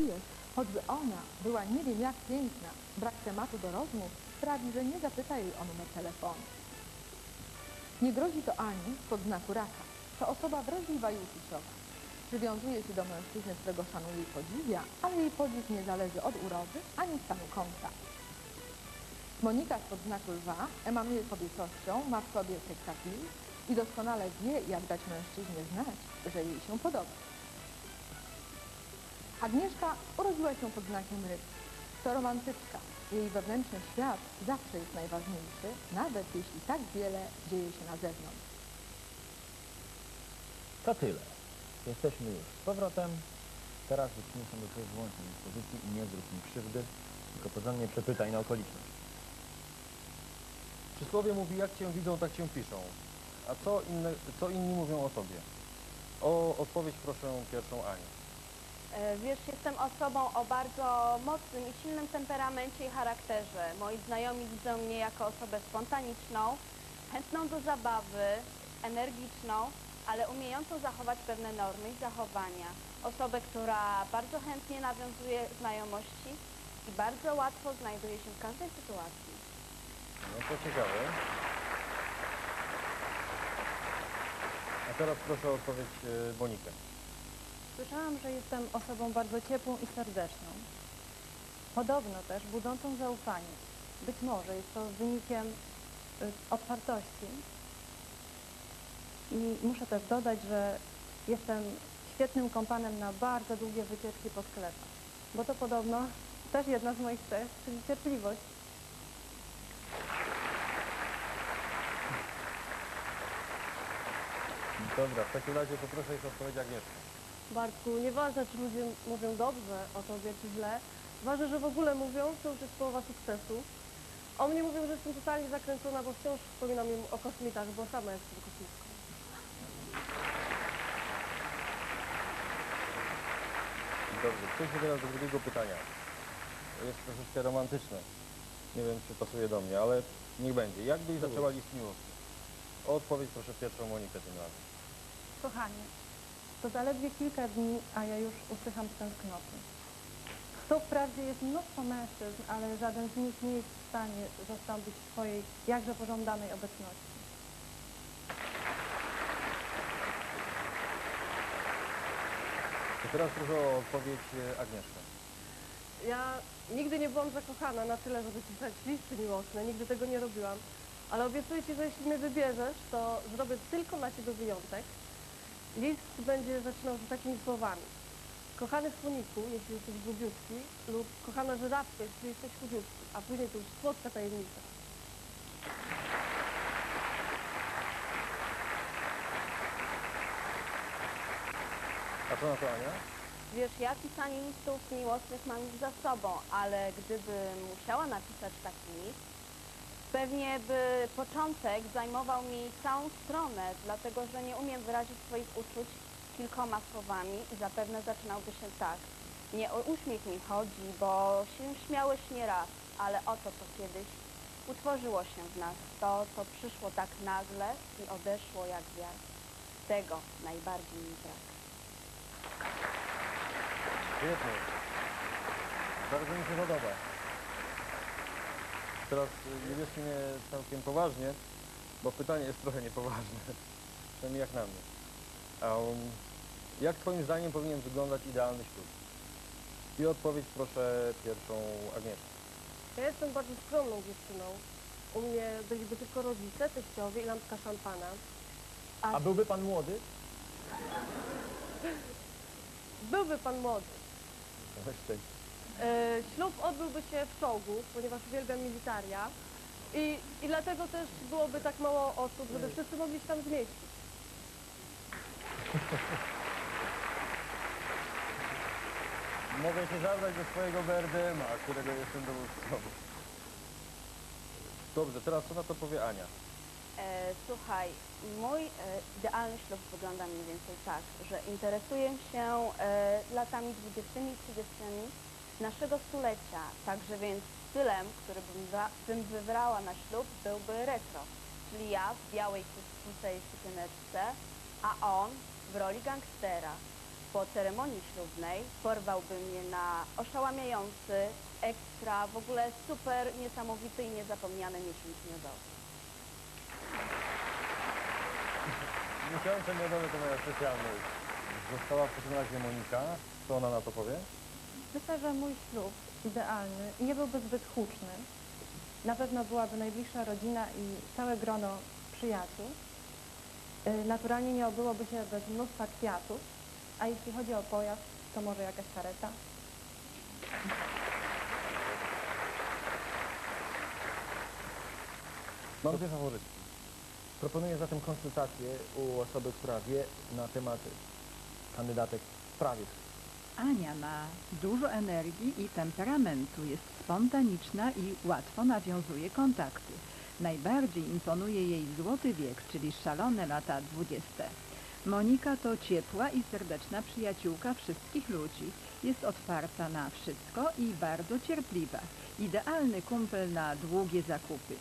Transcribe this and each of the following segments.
Jest, choćby ona była nie wiem jak piękna, brak tematu do rozmów sprawi, że nie zapyta jej o numer telefonu. Nie grozi to ani pod znaku raka. To osoba wrażliwa i uczuciowa. Przywiązuje się do mężczyzny, którego szanuje i podziwia, ale jej podziw nie zależy od urody ani stanu konta. Monika z podznaku lwa emanuje kobiecością, ma w sobie seksapil i doskonale wie, jak dać mężczyźnie znać, że jej się podoba. Agnieszka urodziła się pod znakiem ryb. To romantyczka. Jej wewnętrzny świat zawsze jest najważniejszy, nawet jeśli tak wiele dzieje się na zewnątrz. To tyle. Jesteśmy już z powrotem. Teraz wyczynię sobie Twoje wyłączne dyspozycji i nie zrób mi krzywdy, tylko porządnie przepytaj na okoliczność. Przysłowie mówi, jak cię widzą, tak cię piszą. A co, inne, co inni mówią o tobie? O odpowiedź proszę pierwszą Anię. E, Wiesz, jestem osobą o bardzo mocnym i silnym temperamencie i charakterze. Moi znajomi widzą mnie jako osobę spontaniczną, chętną do zabawy, energiczną, ale umiejącą zachować pewne normy i zachowania. Osobę, która bardzo chętnie nawiązuje znajomości i bardzo łatwo znajduje się w każdej sytuacji. No to ciekawe. A teraz proszę o odpowiedź e, Monikę. Słyszałam, że jestem osobą bardzo ciepłą i serdeczną. Podobno też budzącą zaufanie. Być może jest to wynikiem y, otwartości. I muszę też dodać, że jestem świetnym kompanem na bardzo długie wycieczki po sklepach. Bo to podobno też jedna z moich cech, czyli cierpliwość. Dobra, w takim razie poproszę jeszcze odpowiedź Agnieszka. Bartku, nieważne czy ludzie mówią dobrze o tobie czy źle, ważne, że w ogóle mówią, to już jest połowa sukcesu. O mnie mówią, że jestem totalnie zakręcona, bo wciąż wspominam im o kosmitach, bo sama jestem kosmitką. Dobrze, przejdźmy teraz do drugiego pytania. Jest troszeczkę romantyczne. Nie wiem, czy pasuje do mnie, ale niech będzie. Jak byś zaczęła list miłosny? O odpowiedź proszę pierwszą Monikę tym razem. Kochanie, to zaledwie kilka dni, a ja już usycham z tęsknoty. To wprawdzie jest mnóstwo mężczyzn, ale żaden z nich nie jest w stanie zastąpić Twojej jakże pożądanej obecności. To teraz proszę o odpowiedź e, Agnieszka. Ja nigdy nie byłam zakochana na tyle, żeby pisać listy miłosne, nigdy tego nie robiłam. Ale obiecuję Ci, że jeśli mnie wybierzesz, to zrobię tylko dla Ciebie wyjątek. List będzie zaczynał się takimi słowami. Kochany słoniku, jeśli jesteś grubiutki, lub kochana żyrafko, jeśli jesteś chudziutki, a później to już słodka tajemnica. A co na to Ania? Wiesz, ja pisanie listów miłosnych mam już za sobą, ale gdybym musiała napisać taki list, pewnie by początek zajmował mi całą stronę, dlatego że nie umiem wyrazić swoich uczuć kilkoma słowami i zapewne zaczynałby się tak. Nie o uśmiech mi chodzi, bo się śmiałeś nieraz, ale o to, co kiedyś utworzyło się w nas, to, co przyszło tak nagle i odeszło jak wiatr. Tego najbardziej mi brak. Świetnie. Bardzo mi się podoba. Teraz nie bierzcie mnie całkiem poważnie, bo pytanie jest trochę niepoważne. Przynajmniej jak na mnie. Um, jak Twoim zdaniem powinien wyglądać idealny ślub? I odpowiedź proszę pierwszą Agnieszkę. Ja jestem bardzo skromną dziewczyną. U mnie byliby tylko rodzice, teściowie i lampka szampana. A byłby pan młody? Byłby pan młody. Weź tej. E, ślub odbyłby się w czołgu, ponieważ uwielbiam militaria. I, I dlatego też byłoby tak mało osób, żeby wszyscy mogli się tam zmieścić. Mogę się zabrać do swojego BRDM-a, którego jestem dowódcą. Dobrze, teraz co na to powie Ania? E, słuchaj, mój e, idealny ślub wygląda mniej więcej tak, że interesuję się e, latami 20 i 30 naszego stulecia, także więc stylem, który bym, bym wybrała na ślub byłby retro, czyli ja w białej kusej sukieneczce, a on w roli gangstera. po ceremonii ślubnej porwałby mnie na oszałamiający, ekstra, w ogóle super niesamowity i niezapomniany miesiąc miodowy. Miesiące miodowe to moja specjalność. Została w takim razie Monika. Co ona na to powie? Myślę, że mój ślub idealny nie byłby zbyt huczny. Na pewno byłaby najbliższa rodzina i całe grono przyjaciół. Y, Naturalnie nie obyłoby się bez mnóstwa kwiatów, a jeśli chodzi o pojazd, to może jakaś kareta. Mam dwie faworytki. Proponuję zatem konsultację u osoby, która wie na temat kandydatek w sprawie. Ania ma dużo energii i temperamentu, jest spontaniczna i łatwo nawiązuje kontakty. Najbardziej imponuje jej złoty wiek, czyli szalone lata dwudzieste. Monika to ciepła i serdeczna przyjaciółka wszystkich ludzi. Jest otwarta na wszystko i bardzo cierpliwa. Idealny kumpel na długie zakupy.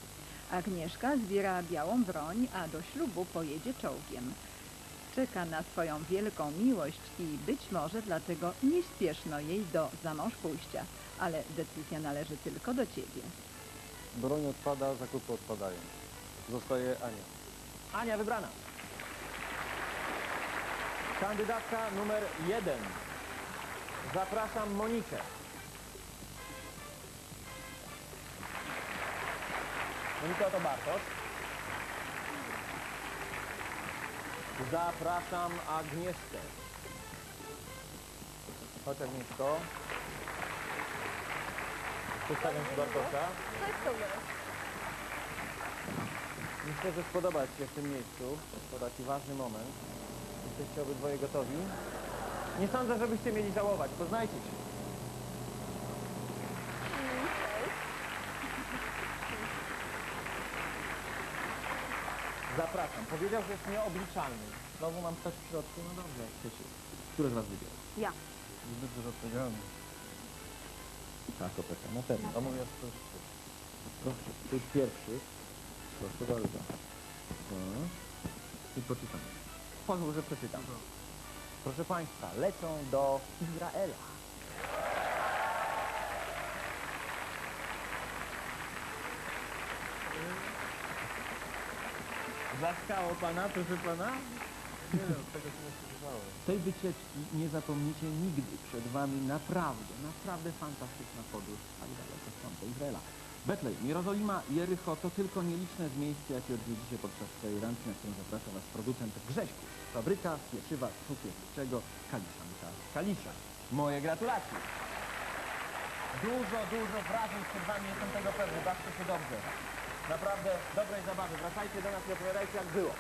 Agnieszka zbiera białą broń, a do ślubu pojedzie czołgiem. Czeka na swoją wielką miłość i być może dlatego nie śpieszno jej do zamąż pójścia, ale decyzja należy tylko do ciebie. Broń odpada, zakupy odpadają. Zostaje Ania. Ania wybrana. Kandydatka numer jeden. Zapraszam Monikę. Monika to Bartosz. Zapraszam Agnieszkę. Chodź Agnieszko. Przedstawiam Ci Bartosza. Myślę, że spodoba Ci się w tym miejscu. To taki ważny moment. Jesteście obydwoje gotowi? Nie sądzę, żebyście mieli żałować. Poznajcie się. Zapraszam. Powiedział, że jest nieobliczalny. Znowu mam coś w środku. No dobrze, jak chcecie. Który z Was wybiera? Ja. Zbyt dużo odpowiedzialny. Tak, opeka, na pewno. A mój jest coś... Proszę, ty pierwszy. Proszę bardzo. No. I poczytamy. Pozwól, że przeczytam. Proszę Państwa, lecą do Izraela. Zaskało Pana, proszę Pana? Nie wiem, tego się nie spodziewałem. Tej wycieczki nie zapomnicie nigdy. Przed Wami naprawdę, naprawdę fantastyczna podróż tak daleko stąd do Izraela. Betlejem, Jerozolima, Jericho to tylko nieliczne z miejsc, jakie odwiedzicie podczas swojej randki, na którą zaprasza Was producent Grześku. Fabryka pieczywa cukierniczego Kaliszanka Kalisza. Moje gratulacje. Dużo, dużo wrażeń przed Wami, jestem tego pewny. Bawcie się dobrze. Naprawdę dobrej zabawy. Wracajcie do nas i opowiadajcie jak było.